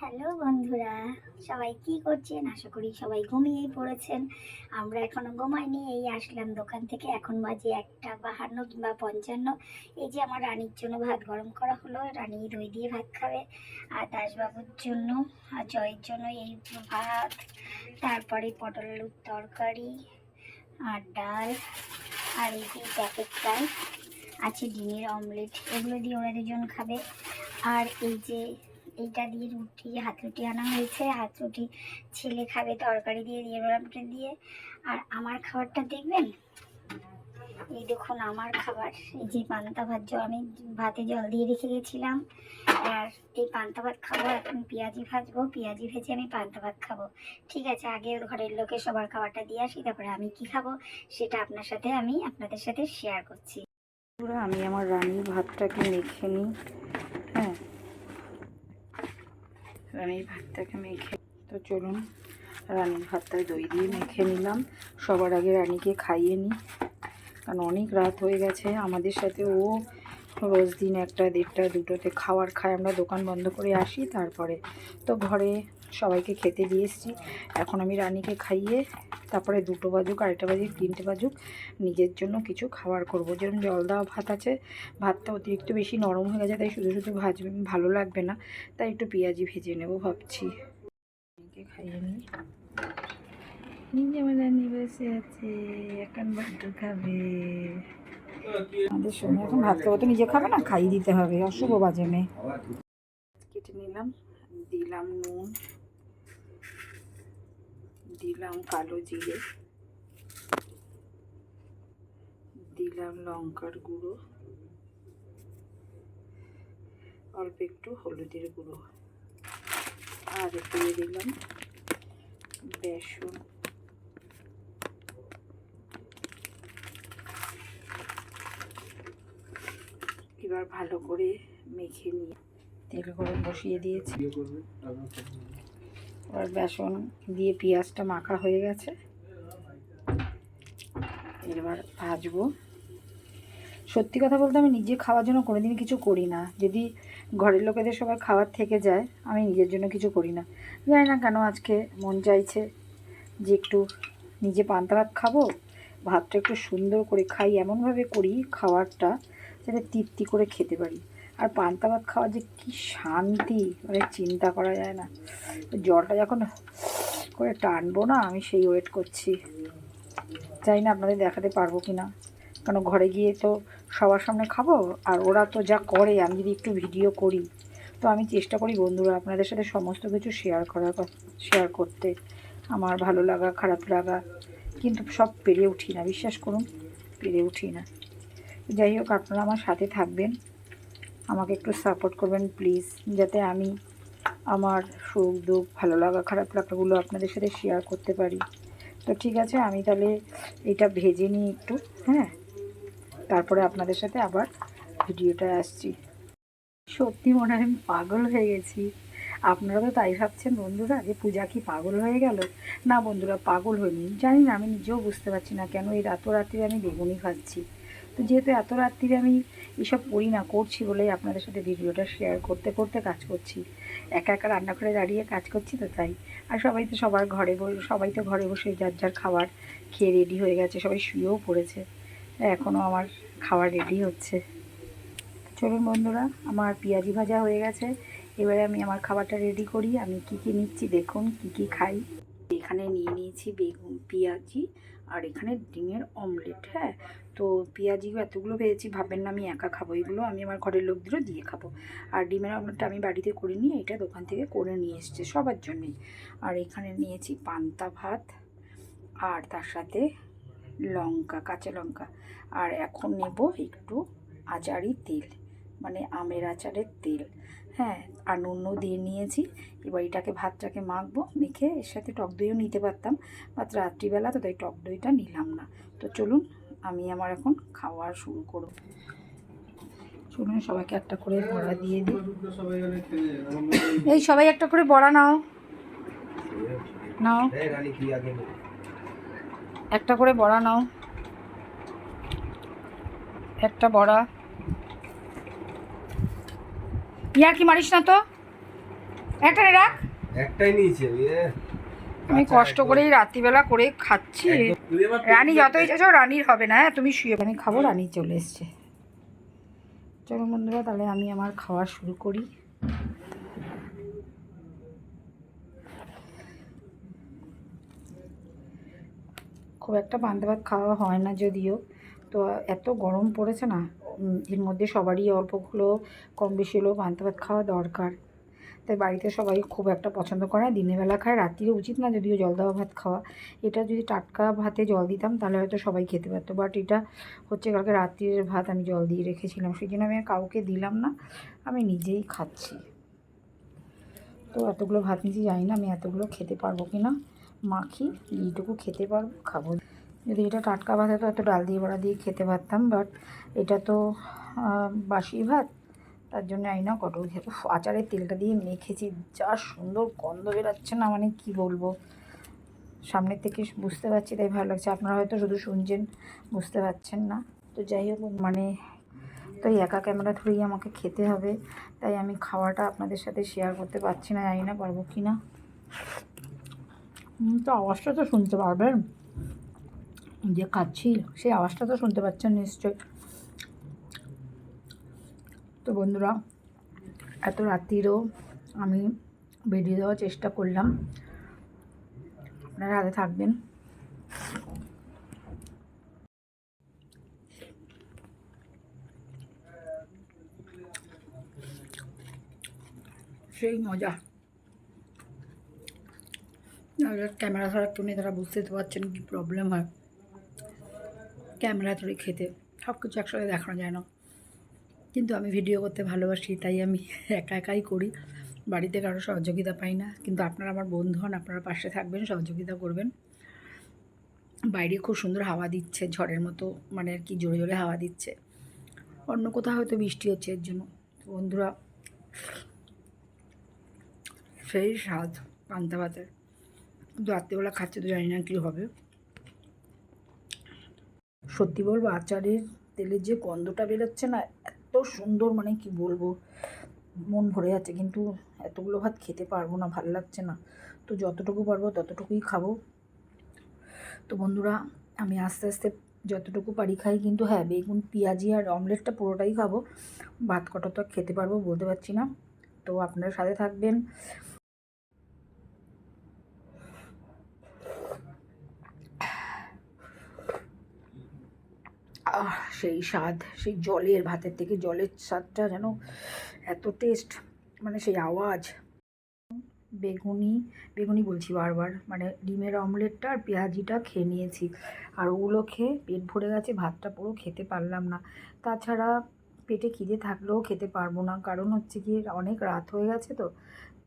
Hello বন্ধুরা, সবাই কি করছেন? আশা করি সবাই ঘুমিয়েই পড়েছেন। আমরা এখনও ঘুমাইনি, এই আসলাম দোকান থেকে। এখন বাজে একটা বাহান্ন কিংবা পঞ্চান্ন। এই যে আমার রানীর জন্য ভাত গরম করা হলো, রানী দই দিয়ে ভাত খাবে, আর দাসবাবুর জন্য, আর জয়ের জন্য এই ভাত, তারপরে পটল আলুর তরকারি, আর ডাল, আর এই যে প্যাকেট ডাল, আছে ডিমের অমলেট, এগুলো দিয়ে ওরা দুজন খাবে। আর এই যে এইটা দিয়ে রুটি, হাত রুটি আনা হয়েছে। হাত রুটি ছেলে খাবে, তরকারি দিয়ে দিয়ে রোলামটা দিয়ে। আর আমার খাবারটা দেখবেন? এই দেখুন, আমার খাবার। এই যে পান্তা ভাত জল, আমি ভাতে জল দিয়ে রেখে গেছিলাম। আর এই পান্তা ভাত খাব, এখন পেঁয়াজি ভাজবো। পেঁয়াজি ভেজে আমি পান্তা ভাত খাব। ঠিক আছে, আগে ঘরের লোকে সবার খাবারটা দিয়ে আসি, তারপরে আমি কি খাব সেটা আপনার সাথে আমি আপনাদের সাথে শেয়ার করছি। আমি আমার রানীর ভাতটাকে মেখে নিই হ্যাঁ? রানীর ভাতটাকে মেখে তো চলুন, রানীর ভাতটা দই দিয়ে মেখে নিলাম। সবার আগে রানীকে খাইয়ে নিই কারণ অনেক রাত হয়ে গেছে। আমাদের সাথে ও রোজ দিন একটা, দেড়টা, দুটোতে খাওয়ার খায়। আমরা দোকান বন্ধ করে আসি, তারপরে তো ঘরে সবাইকে খেতে দিয়ে এসেছি। এখন আমি রানীকে খাইয়ে তারপরে দুটো বাজুক, আড়াইটা বাজুক, তিনটে বাজুক, নিজের জন্য কিছু খাবার করব। যেরকম জল দেওয়া ভাত আছে, ভাতটা অতিরিক্ত বেশি নরম হয়ে গেছে, তাই শুধু শুধু ভাজবে ভালো লাগবে না, তাই একটু পেঁয়াজি ভেজে নেব ভাবছি। খাইয়ে নিই। নিজে আমার রানী বসে আছে, এখন ভাত খাবে। আমাদের সময় এখন ভাত খাব। তো নিজে খাবে না? খাইয়ে দিতে হবে। অশুভ বাজে মেয়ে। কেটে নিলাম, দিলাম নুন, দিলাম কালো জিরে, দিলাম লঙ্কার গুঁড়ো, অল্প একটু হলুদের গুঁড়ো। আর দিয়ে দিলাম বেসন। এবার ভালো করে মেখে নিয়ে তেল গরম বসিয়ে দিয়েছি। এবার বেসন দিয়ে পেঁয়াজটা মাখা হয়ে গেছে। এবার ভাজবো। সত্যি কথা বলতে আমি নিজে খাওয়ার জন্য কোনোদিন কিছু করি না। যদি ঘরের লোকেদের সবার খাবার থেকে যায় আমি নিজের জন্য কিছু করি না। জানি না কেন আজকে মন চাইছে যে একটু নিজে পান্তা ভাত খাব ভাতটা একটু সুন্দর করে খাই। এমনভাবে করি খাবারটা যাতে তৃপ্তি করে খেতে পারি। আর পান্তা ভাত খাওয়ার যে কী শান্তি মানে চিন্তা করা যায় না। জলটা যখন করে টানবো না, আমি সেই ওয়েট করছি। জানি না আপনাদের দেখাতে পারব কি না কারণ ঘরে গিয়ে তো সবার সামনে খাব, আর ওরা তো যা করে, আমি যদি একটু ভিডিও করি। তো আমি চেষ্টা করি বন্ধুরা, আপনাদের সাথে সমস্ত কিছু শেয়ার করার শেয়ার করতে। আমার ভালো লাগা, খারাপ লাগা, কিন্তু সব পেরে উঠি না, বিশ্বাস করুন, পেরে উঠি না। যাই হোক, আপনারা আমার সাথে থাকবেন। আমাকে একটু সাপোর্ট করবেন প্লিজ যাতে আমি আমার সুখ, দুঃখ, ভালো লাগা, খারাপ লাগাগুলো আপনাদের সাথে শেয়ার করতে পারি। তো ঠিক আছে, আমি তাহলে এটা ভেজে নিই একটু হ্যাঁ? তারপরে আপনাদের সাথে আবার ভিডিওটা আসছি। সত্যি মনে হয় আমি পাগল হয়ে গেছি। আপনারা তো তাই ভাবছেন, বন্ধুরা, যে পূজা কি পাগল হয়ে গেল? না বন্ধুরা, পাগল হয়নি জানি না, আমি নিজেও বুঝতে পারছি না কেন এই রাত্রে আমি বেগুনি খাচ্ছি তো যেহেতু এত রাত্রিরে আমি এসব করি না, করছি বলেই আপনাদের সাথে ভিডিওটা শেয়ার করতে করতে কাজ করছি। একা একা রান্না করে দাঁড়িয়ে কাজ করছি তো তাই। আর সবাই তো সবার ঘরে সবাই তো ঘরে বসে যার যার খাবার খেয়ে রেডি হয়ে গেছে, সবাই শুয়েও পড়েছে। এখনও আমার খাবার রেডি হচ্ছে। চলুন বন্ধুরা, আমার পেঁয়াজি ভাজা হয়ে গেছে। এবারে আমি আমার খাবারটা রেডি করি। আমি কি কি নিচ্ছি দেখুন, কি কি খাই। এখানে নিয়ে নিয়েছি বেগুন, পেঁয়াজি আর এখানে ডিমের অমলেট হ্যাঁ? তো পেঁয়াজি এতগুলো পেয়েছি ভাববেন না আমি একা খাব। এগুলো আমি আমার ঘরের লোকদেরও দিয়ে খাব। আর ডিমের অমলেটটা আমি বাড়িতে করে নিয়ে এটা দোকান থেকে করে নিয়ে এসছে সবার জন্যই। আর এখানে নিয়েছি পান্তা ভাত, আর তার সাথে লঙ্কা, কাঁচা লঙ্কা। আর এখন নেব একটু আচারি তেল মানে আমের আচারের তেল। হ্যাঁ আর নুনও দিয়ে নিয়েছি। এবার এটাকে ভাতটাকে মাখবো, মেখে এর সাথে টক দইও নিতে পারতাম। বাট রাত্রিবেলা তো তাই টক দইটা নিলাম না। তো চলুন, আমি আমার এখন খাওয়া শুরু করব। চলুন, সবাইকে একটা করে বড়া দিয়ে দিই। এই সবাই একটা করে বড়া নাও। নাও। একটা করে বড়া নাও। একটা বড়া। ইয়ার কি মারিস না তো? একটা রাখ। একটাই নিয়েছি আমি আমি কষ্ট করেই রাত্রিবেলা করে খাচ্ছি। রানী যতই চাইছো রানীর হবে না হ্যাঁ তুমি শুয়ে আমি খাব রানী চলে এসছে। চলো বন্ধুরা তাহলে আমি আমার খাওয়া শুরু করি। খুব একটা পান্তা ভাত খাওয়া হয় না যদিও। তো এত গরম পড়েছে না এর মধ্যে সবারই অল্পগুলো কম বেশি হলেও পান্তা ভাত খাওয়া দরকার। তাই বাড়িতে সবাই খুব একটা পছন্দ করে না, দিনের বেলা খায়, রাত্রিরে উচিত না যদিও জল দেওয়া ভাত খাওয়া। এটা যদি টাটকা ভাতে জল দিতাম তাহলে হয়তো সবাই খেতে পারতো বাট এটা হচ্ছে কালকে রাত্রির ভাত আমি জল দিয়ে রেখেছিলাম। সেই জন্য আমি কাউকে দিলাম না, আমি নিজেই খাচ্ছি। তো এতগুলো ভাত নিচে জানি না আমি এতগুলো খেতে পারব কি না মাখি, এইটুকু খেতে পারব, খাব। যদি এটা টাটকা ভাত হতো এত ডাল দিয়ে বড়া দিয়ে খেতে পারতাম। বাট এটা তো বাসি ভাত, তার জন্য আই না খেতে আচারের তেলটা দিয়ে মেখেছি, যা সুন্দর গন্ধ বেরাচ্ছে না মানে কি বলব? সামনের থেকে বুঝতে পারছি, তাই ভালো লাগছে। আপনারা হয়তো শুধু শুনছেন, বুঝতে পারছেন না। তো যাই হোক মানে তো একা ক্যামেরা ধরেই আমাকে খেতে হবে, তাই আমি খাওয়াটা আপনাদের সাথে শেয়ার করতে পারছি না, জানি না পারব কি না তো আওয়াজটা তো শুনতে পারবেন। যে খাচ্ছি সেই আওয়াজটা তো শুনতে পাচ্ছেন নিশ্চয় তো বন্ধুরা, এত রাত্রিরও আমি বেরিয়ে দেওয়ার চেষ্টা করলাম। আপনারা হাতে থাকবেন। সেই মজা। ক্যামেরা ছাড়া একটু নেই তারা বুঝতে পারছেন কী প্রবলেম হয়। ক্যামেরা ধরে খেতে। সব কিছু একসাথে দেখানো যায় না। কিন্তু আমি ভিডিও করতে ভালোবাসি, তাই আমি একা একাই করি। বাড়িতে কারও সহযোগিতা পাই না। কিন্তু আপনারা আমার বন্ধু হন, আপনারা পাশে থাকবেন, সহযোগিতা করবেন। বাইরে খুব সুন্দর হাওয়া দিচ্ছে, ঝড়ের মতো মানে আর কি জোরে জোরে হাওয়া দিচ্ছে। অন্য কোথাও হয়তো বৃষ্টি হচ্ছে এর জন্য। বন্ধুরা, সেই স্বাদ পান্তা ভাতের। কিন্তু রাত্রিবেলা খাচ্ছে তো জানি না কী হবে। সত্যি বলব, আচারের তেলের যে গন্ধটা বেরোচ্ছে না, এত সুন্দর মানে কি বলব, মন ভরে যাচ্ছে। কিন্তু এতগুলো ভাত খেতে পারব না, ভালো লাগছে না। তো যতটুকু পারব ততটুকুই খাব। তো বন্ধুরা, আমি আস্তে আস্তে যতটুকু পারি খাই, কিন্তু হ্যাঁ বেগুন, পেঁয়াজি আর অমলেটটা পুরোটাই খাব। ভাত কটা তো খেতে পারব বলতে পারছি না। তো আপনার সাথে থাকবেন আহ, সেই স্বাদ, সেই জলের, ভাতের থেকে জলের স্বাদটা যেন এত টেস্ট মানে সেই আওয়াজ। বেগুনি বেগুনি বলছি বারবার মানে ডিমের অমলেটটা আর পেঁয়াজিটা খেয়ে নিয়েছি। আর ওগুলো খেয়ে পেট ভরে গেছে, ভাতটা পুরো খেতে পারলাম না। তাছাড়া পেটে খিদে থাকলেও খেতে পারব না, কারণ হচ্ছে কি অনেক রাত হয়ে গেছে তো।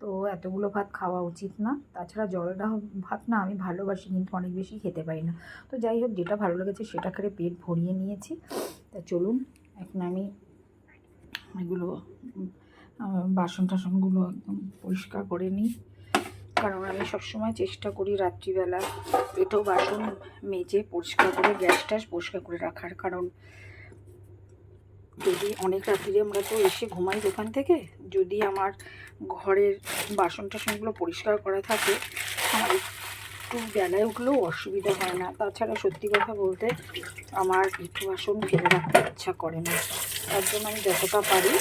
তো এতগুলো ভাত খাওয়া উচিত না। তাছাড়া জলটা ভাত না আমি ভালোবাসি, কিন্তু অনেক বেশি খেতে পারি না। তো যাই হোক, যেটা ভালো লেগেছে সেটা খেয়ে পেট ভরিয়ে নিয়েছি। তা চলুন, এখন আমি এগুলো বাসন টাসনগুলো একদম পরিষ্কার করে নিই। কারণ আমি সবসময় চেষ্টা করি রাত্রিবেলা এটো বাসন মেজে পরিষ্কার করে গ্যাস ট্যাস পরিষ্কার করে রাখার। কারণ যদি অনেক রাত্রিরে আমরা তো এসে ঘুমাই দোকান থেকে, যদি আমার ঘরের বাসন টাসনগুলো পরিষ্কার করা থাকে, আমার একটু বেলায় উঠলেও অসুবিধা হয় না। তাছাড়া সত্যি কথা বলতে আমার একটু বাসন ফেলে রাখতে ইচ্ছা করে না। তার জন্য আমি যতটা পারি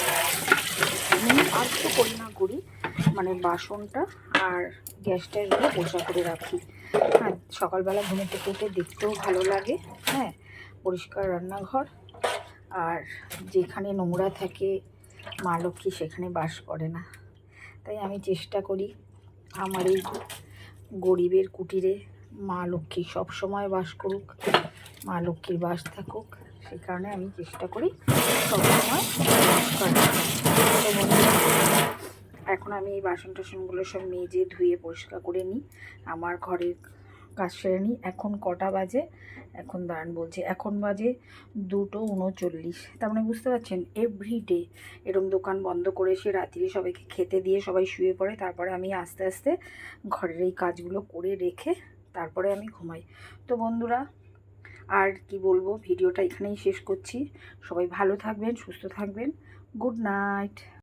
আমি আর তো করি না, করি। মানে বাসনটা আর গ্যাসটা ট্যাসগুলো পরিষ্কার করে রাখি। হ্যাঁ সকালবেলা ঘুমে থেকে দেখতেও ভালো লাগে। হ্যাঁ পরিষ্কার রান্নাঘর। আর যেখানে নোংরা থাকে, মা লক্ষ্মী সেখানে বাস করে না। তাই আমি চেষ্টা করি আমার এই গরিবের কুটিরে মা লক্ষ্মী সব সময় বাস করুক, মা লক্ষ্মীর বাস থাকুক। সেই কারণে আমি চেষ্টা করি সবসময়। এখন আমি এই বাসন টাসনগুলো সব মেজে ধুয়ে পরিষ্কার করে নিই। আমার ঘরের কাজ সেরে নিই। এখন কটা বাজে? এখন দাঁড়ান বলছে, এখন বাজে দুটো উনচল্লিশ। তার মানে বুঝতে পারছেন এভরিডে এরম দোকান বন্ধ করে সে রাত্রি সবাইকে খেতে দিয়ে সবাই শুয়ে পড়ে, তারপরে আমি আস্তে আস্তে ঘরের এই কাজগুলো করে রেখে তারপরে আমি ঘুমাই। তো বন্ধুরা, আর কি বলব, ভিডিওটা এখানেই শেষ করছি। সবাই ভালো থাকবেন, সুস্থ থাকবেন। Good night.